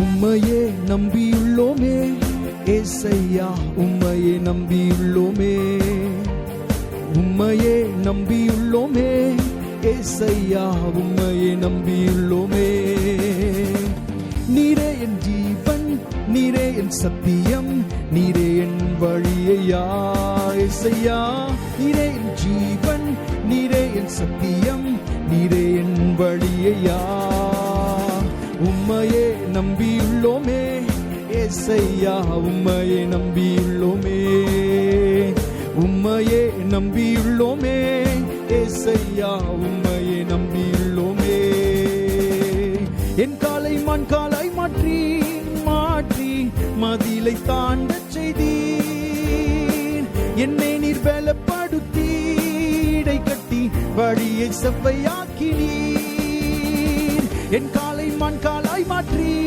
உம்மையே நம்பியுள்ளோமே. ஏசையா உம்மையே நம்பியுள்ளோமே. உம்மையே நம்பியுள்ளோமே. ஏசையா உம்மையே நம்பியுள்ளோமே. நீரே என் ஜீவன் நீரே என் சத்தியம் நீரே என் வழியையா. ஏசையா நீரே என் ஜீவன் நீரே என் சத்தியம் நீரே என் வழியையா. உம்மையே நம்பியுள்ளோமே ஏசையா உம்மையே நம்பியுள்ளோமே. உம்மையே நம்பியுள்ளோமே ஏசையா உம்மையே நம்பியுள்ளோமே. என் காலை மண் காலாய் மாற்றி மாற்றி மதிலை தாண்டச் செய்தி என்னை நீர் பலப்படுத்தி இடை கட்டி வழியை செவ்வையாக்கினீர். என் காலை மண் காலாய் மாற்றி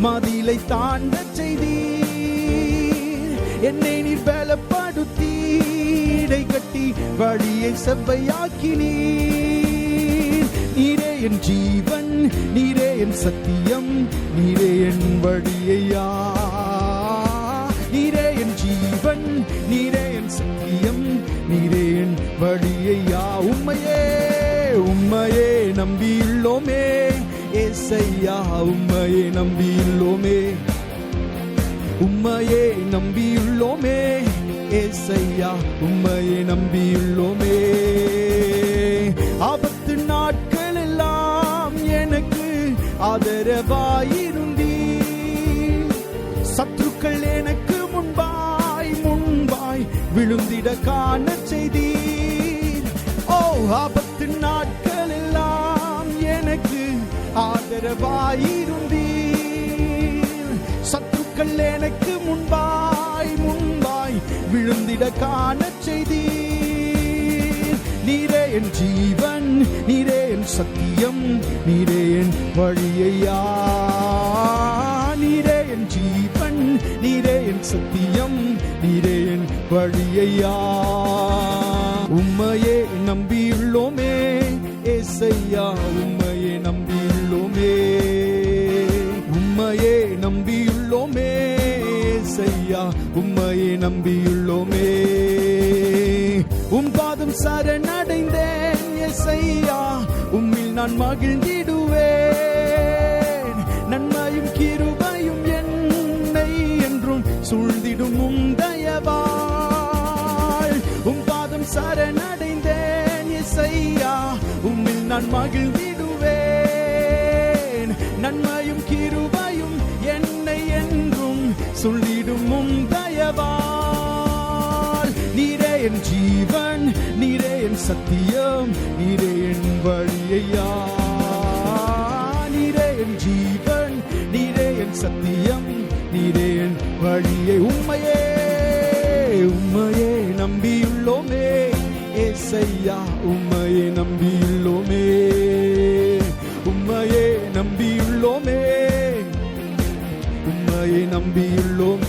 மதிலை தாண்ட செய்தி என்னை நீர் பலப்படுத்தி இடை கட்டி வழியை செவ்வையாக்கினீர். நீரே என் ஜீவன் நீரே என் சத்தியம் நீரே என் வழியையா. நீரே என் ஜீவன் நீரே என் சத்தியம் நீரே என் வழியையா. உம்மையே உம்மையே நம்பியுள்ளோமே. ஏசையா உம்மையே நம்பியுள்ளோமே. உம்மையே நம்பியுள்ளோமே. ஏசையா உம்மையே நம்பியுள்ளோமே. ஆபத்து நாட்கள் எல்லாம் எனக்கு ஆதரவாயிருந்தீர். சத்துருக்கள் எனக்கு முன்பாய் முன்பாய் விழுந்திட காண செய்தீர். ஓ ஆபத்து ஆதரவாயிருந்தீர் சத்துக்கள் எனக்கு முன்பாய் முன்பாய் விழுந்திட காண செய்தீர். நீரே என் ஜீவன் நீரே என் சத்தியம் நீரே என் வழியையா. நீரே என் ஜீவன் நீரே என் சத்தியம் நீரே என் வழியையா. உம்மையே நம்பியுள்ளோமே ஏசையா உம்மையே நம்பி நம்பியுள்ளோமே உம்மையே நம்பியுள்ளோமே செய்யா உம்மையே நம்பியுள்ளோமே. உம் பாதம் சரணடைந்தேன் எசையா உம்மில் நான் மகிழ்ந்திடுவேன். நன்மையும் கிருபையும் என்னை என்றும் சூழ்ந்திடும் உம் தயவாள் உம் பாதம் சரணடைந்தேன் எசையா உம்மில் நான் மகிழ்ந்திடு நன்மையும் கிருபையும் என்னை என்றும் சொல்லிடும் உம் தயவால். நீரே என் ஜீவன் நீரே என் சத்தியம் நீரே என் வழியையா. நீரே என் ஜீவன் நீரே என் சத்தியம் நீரே என் வழியை. உண்மையே உண்மையே நம்பியுள்ளோமே. ஏசையா உண்மையை நம்பியுள்ளோமே. நம்பியுள்ளோமே